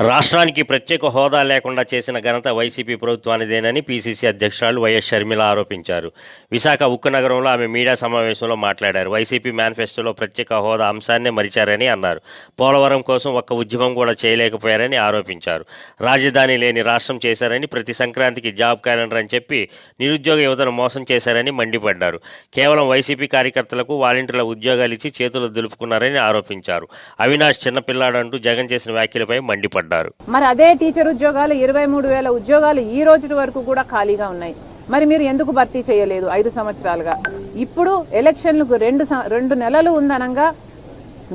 రాష్ట్రానికి ప్రత్యేక హోదా లేకుండా చేసిన ఘనత వైసీపీ ప్రభుత్వానిదేనని పీసీసీ అధ్యక్షురాలు వైఎస్ షర్మిల ఆరోపించారు. విశాఖ ఉక్కు నగరంలో ఆమె మీడియా సమావేశంలో మాట్లాడారు. వైసీపీ మేనిఫెస్టోలో ప్రత్యేక హోదా అంశాన్నే మరిచారని అన్నారు. పోలవరం కోసం ఒక్క ఉద్యమం కూడా చేయలేకపోయారని ఆరోపించారు. రాజధాని లేని రాష్ట్రం చేశారని ప్రతి సంక్రాంతికి జాబ్ క్యాలెండర్ అని చెప్పి నిరుద్యోగ యువతను మోసం చేశారని మండిపడ్డారు. కేవలం వైసీపీ కార్యకర్తలకు వాలంటీర్ల ఉద్యోగాలు ఇచ్చి చేతులు దులుపుకున్నారని ఆరోపించారు. అవినాష్ చిన్నపిల్లాడంటూ జగన్ చేసిన వ్యాఖ్యలపై మండిపడ్డారు. మరి అదే టీచర్ ఉద్యోగాలు ఇరవై మూడు వేల ఉద్యోగాలు ఈ రోజు వరకు కూడా ఖాళీగా ఉన్నాయి. మరి మీరు ఎందుకు భర్తీ చేయలేదు ఐదు సంవత్సరాలుగా? ఇప్పుడు ఎలక్షన్లకు రెండు రెండు నెలలు ఉందనంగా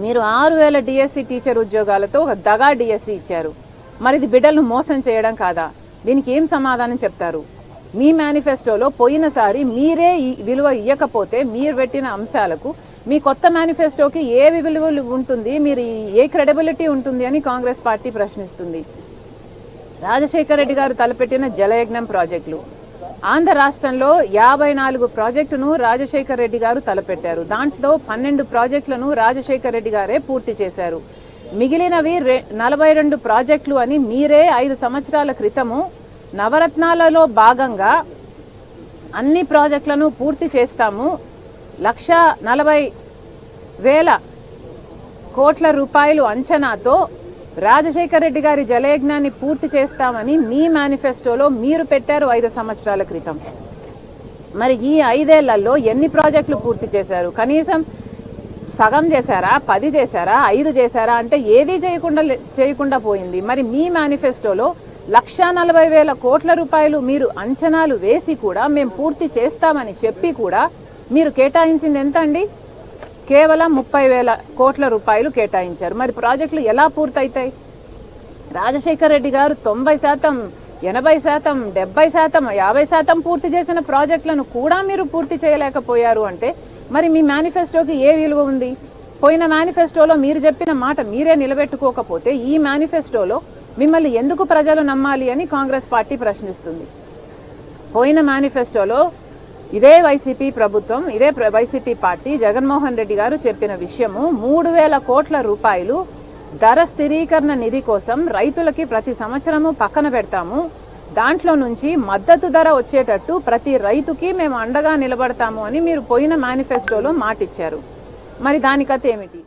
మీరు ఆరు వేల డిఎస్సి టీచర్ ఉద్యోగాలతో ఒక దగా డిఎస్సి ఇచ్చారు. మరి ఇది బిడ్డలను మోసం చేయడం కాదా? దీనికి ఏం సమాధానం చెప్తారు? మీ మేనిఫెస్టోలో పోయినసారి మీరే ఈ విలువ ఇవ్వకపోతే మీరు పెట్టిన అంశాలకు మీ కొత్త మేనిఫెస్టోకి ఏ విలువ ఉంటుంది? మీరు ఏ క్రెడిబిలిటీ ఉంటుంది అని కాంగ్రెస్ పార్టీ ప్రశ్నిస్తుంది. రాజశేఖర రెడ్డి గారు తలపెట్టిన జలయజ్ఞం ప్రాజెక్టులు. ఆంధ్ర రాష్ట్రంలో యాభై నాలుగు ప్రాజెక్టును రాజశేఖర రెడ్డి గారు తలపెట్టారు. దాంట్లో పన్నెండు ప్రాజెక్టులను రాజశేఖర రెడ్డి గారే పూర్తి చేశారు. మిగిలినవి నలభై రెండు ప్రాజెక్టులు అని మీరే ఐదు సంవత్సరాల క్రితము నవరత్నాలలో భాగంగా అన్ని ప్రాజెక్టులను పూర్తి చేస్తాము. లక్ష నలభై వేల కోట్ల రూపాయలు అంచనాతో రాజశేఖర రెడ్డి గారి జలయజ్ఞాన్ని పూర్తి చేస్తామని మీ మేనిఫెస్టోలో మీరు పెట్టారు ఐదు సంవత్సరాల క్రితం. మరి ఈ ఐదేళ్ళలో ఎన్ని ప్రాజెక్టులు పూర్తి చేశారు? కనీసం సగం చేశారా? పది చేశారా? ఐదు చేశారా? అంటే ఏదీ చేయకుండా చేయకుండా పోయింది. మరి మీ మేనిఫెస్టోలో లక్ష నలభై వేల కోట్ల రూపాయలు మీరు అంచనాలు వేసి కూడా మేము పూర్తి చేస్తామని చెప్పి కూడా మీరు కేటాయించింది ఎంత అండి కేవలం ముప్పై వేల కోట్ల రూపాయలు కేటాయించారు. మరి ప్రాజెక్టులు ఎలా పూర్తయితాయి? రాజశేఖర్ రెడ్డి గారు తొంభై శాతం ఎనభై శాతం డెబ్బై శాతం యాభై శాతం పూర్తి చేసిన ప్రాజెక్టులను కూడా మీరు పూర్తి చేయలేకపోయారు అంటే మరి మీ మేనిఫెస్టోకి ఏ విలువ ఉంది? పోయిన మేనిఫెస్టోలో మీరు చెప్పిన మాట మీరే నిలబెట్టుకోకపోతే ఈ మేనిఫెస్టోలో మిమ్మల్ని ఎందుకు ప్రజలు నమ్మాలి అని కాంగ్రెస్ పార్టీ ప్రశ్నిస్తుంది. పోయిన మేనిఫెస్టోలో ఇదే వైసీపీ ప్రభుత్వం ఇదే వైసీపీ పార్టీ జగన్మోహన్ రెడ్డి గారు చెప్పిన విషయము మూడు వేల కోట్ల రూపాయలు ధర స్థిరీకరణ నిధి కోసం రైతులకి ప్రతి సంవత్సరము పక్కన పెడతాము. దాంట్లో నుంచి మద్దతు ధర వచ్చేటట్టు ప్రతి రైతుకి మేము అండగా నిలబడతాము అని మీరు పోయిన మేనిఫెస్టోలో మాటిచ్చారు. మరి దానికత ఏమిటి?